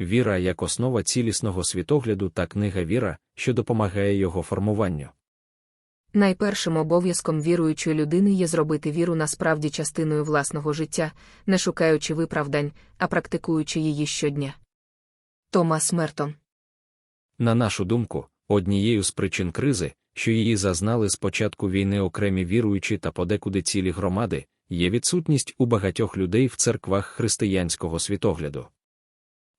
віра як основа цілісного світогляду та книга віра, що допомагає його формуванню. Найпершим обов'язком віруючої людини є зробити віру насправді частиною власного життя, не шукаючи виправдань, а практикуючи її щодня. Томас Мертон На нашу думку, однією з причин кризи, що її зазнали з початку війни окремі віруючі та подекуди цілі громади, є відсутність у багатьох людей в церквах християнського світогляду.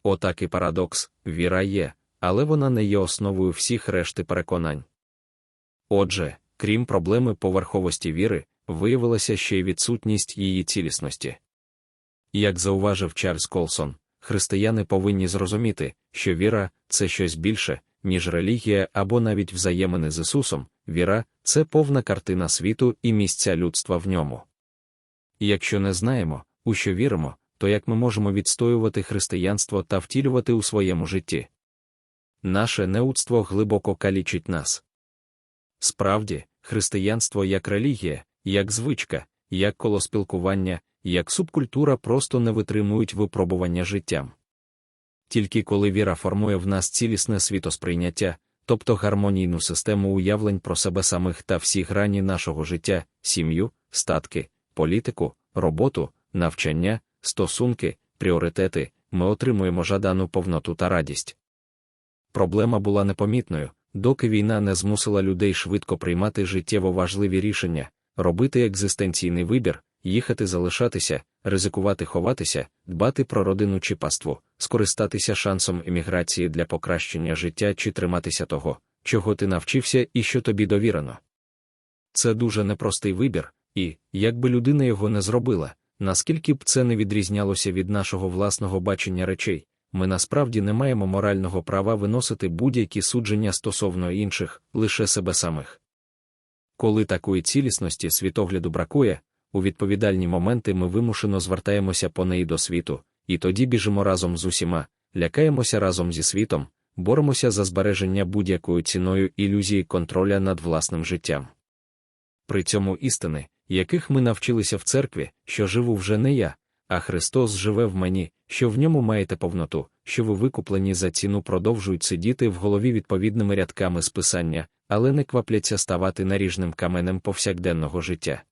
Отак і парадокс віра є, але вона не є основою всіх решти переконань. Отже, крім проблеми поверховості віри, виявилася ще й відсутність її цілісності. Як зауважив Чарльз Колсон, християни повинні зрозуміти, що віра це щось більше, ніж релігія або навіть взаємини з Ісусом, віра це повна картина світу і місця людства в ньому. Якщо не знаємо, у що віримо, то як ми можемо відстоювати християнство та втілювати у своєму житті? Наше неудство глибоко калічить нас. Справді, християнство як релігія, як звичка, як коло спілкування, як субкультура просто не витримують випробування життям. Тільки коли віра формує в нас цілісне світосприйняття, тобто гармонійну систему уявлень про себе самих та всі грані нашого життя, сім'ю, статки, політику, роботу, навчання, стосунки, пріоритети, ми отримуємо жадану повноту та радість. Проблема була непомітною, доки війна не змусила людей швидко приймати життєво важливі рішення, робити екзистенційний вибір, їхати залишатися, ризикувати ховатися, дбати про родину чи паству, скористатися шансом еміграції для покращення життя чи триматися того, чого ти навчився і що тобі довірено. Це дуже непростий вибір, і, якби людина його не зробила, наскільки б це не відрізнялося від нашого власного бачення речей, ми насправді не маємо морального права виносити будь-які судження стосовно інших, лише себе самих. Коли такої цілісності світогляду бракує, у відповідальні моменти ми вимушено звертаємося по неї до світу, і тоді біжимо разом з усіма, лякаємося разом зі світом, боремося за збереження будь-якою ціною ілюзії контроля над власним життям. При цьому істини, яких ми навчилися в церкві, що живу вже не я, а Христос живе в мені, що в ньому маєте повноту, що ви викуплені за ціну продовжують сидіти в голові відповідними рядками списання, але не квапляться ставати наріжним каменем повсякденного життя.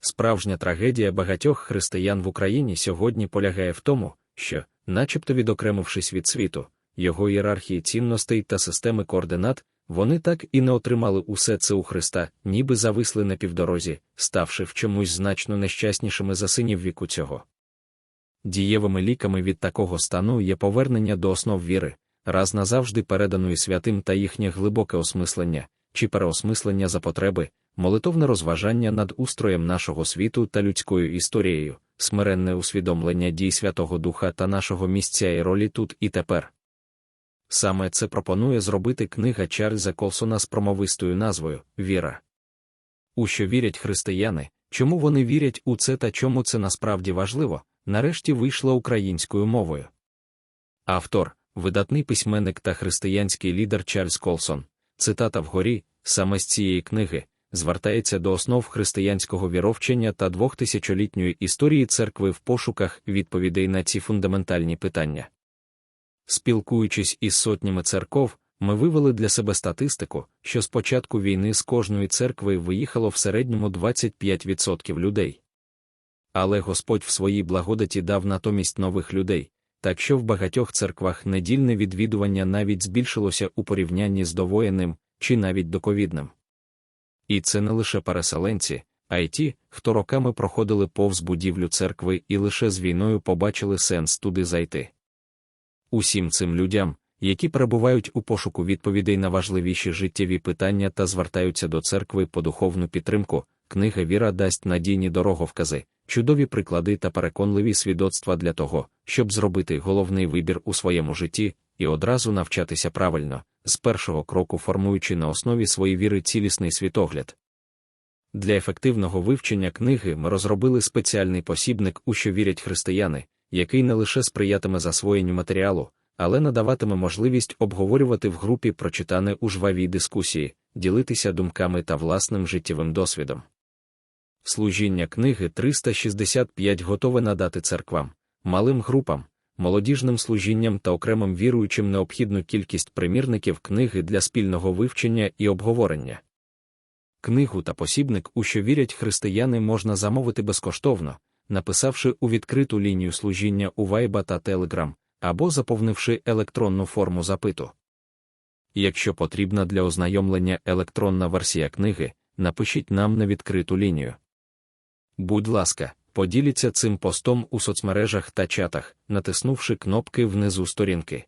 Справжня трагедія багатьох християн в Україні сьогодні полягає в тому, що, начебто відокремившись від світу, його ієрархії цінностей та системи координат, вони так і не отримали усе це у Христа, ніби зависли на півдорозі, ставши в чомусь значно нещаснішими за синів віку цього. Дієвими ліками від такого стану є повернення до основ віри, раз назавжди переданої святим та їхнє глибоке осмислення, чи переосмислення за потреби, молитовне розважання над устроєм нашого світу та людською історією, смиренне усвідомлення дій Святого Духа та нашого місця і ролі тут і тепер. Саме це пропонує зробити книга Чарльза Колсона з промовистою назвою Віра. У що вірять християни, чому вони вірять у це та чому це насправді важливо, нарешті вийшла українською мовою. Автор, видатний письменник та християнський лідер Чарльз Колсон, цитата вгорі, саме з цієї книги, звертається до основ християнського віровчення та двохтисячолітньої історії церкви в пошуках відповідей на ці фундаментальні питання. Спілкуючись із сотнями церков, ми вивели для себе статистику, що з початку війни з кожної церкви виїхало в середньому 25% людей. Але Господь в своїй благодаті дав натомість нових людей, так що в багатьох церквах недільне відвідування навіть збільшилося у порівнянні з довоєнним чи навіть доковідним. І це не лише переселенці, а й ті, хто роками проходили повз будівлю церкви і лише з війною побачили сенс туди зайти. Усім цим людям, які перебувають у пошуку відповідей на важливіші життєві питання та звертаються до церкви по духовну підтримку, книга Віра дасть надійні дороговкази, чудові приклади та переконливі свідоцтва для того, щоб зробити головний вибір у своєму житті і одразу навчатися правильно, з першого кроку формуючи на основі своєї віри цілісний світогляд. Для ефективного вивчення книги ми розробили спеціальний посібник, у що вірять християни, який не лише сприятиме засвоєнню матеріалу, але надаватиме можливість обговорювати в групі прочитане у жвавій дискусії, ділитися думками та власним життєвим досвідом. Служіння книги 365 готове надати церквам, малим групам, молодіжним служінням та окремим віруючим необхідну кількість примірників книги для спільного вивчення і обговорення. Книгу та посібник, у що вірять християни, можна замовити безкоштовно, написавши у відкриту лінію служіння у Viber та Telegram, або заповнивши електронну форму запиту. Якщо потрібна для ознайомлення електронна версія книги, напишіть нам на відкриту лінію. Будь ласка, поділіться цим постом у соцмережах та чатах, натиснувши кнопки внизу сторінки.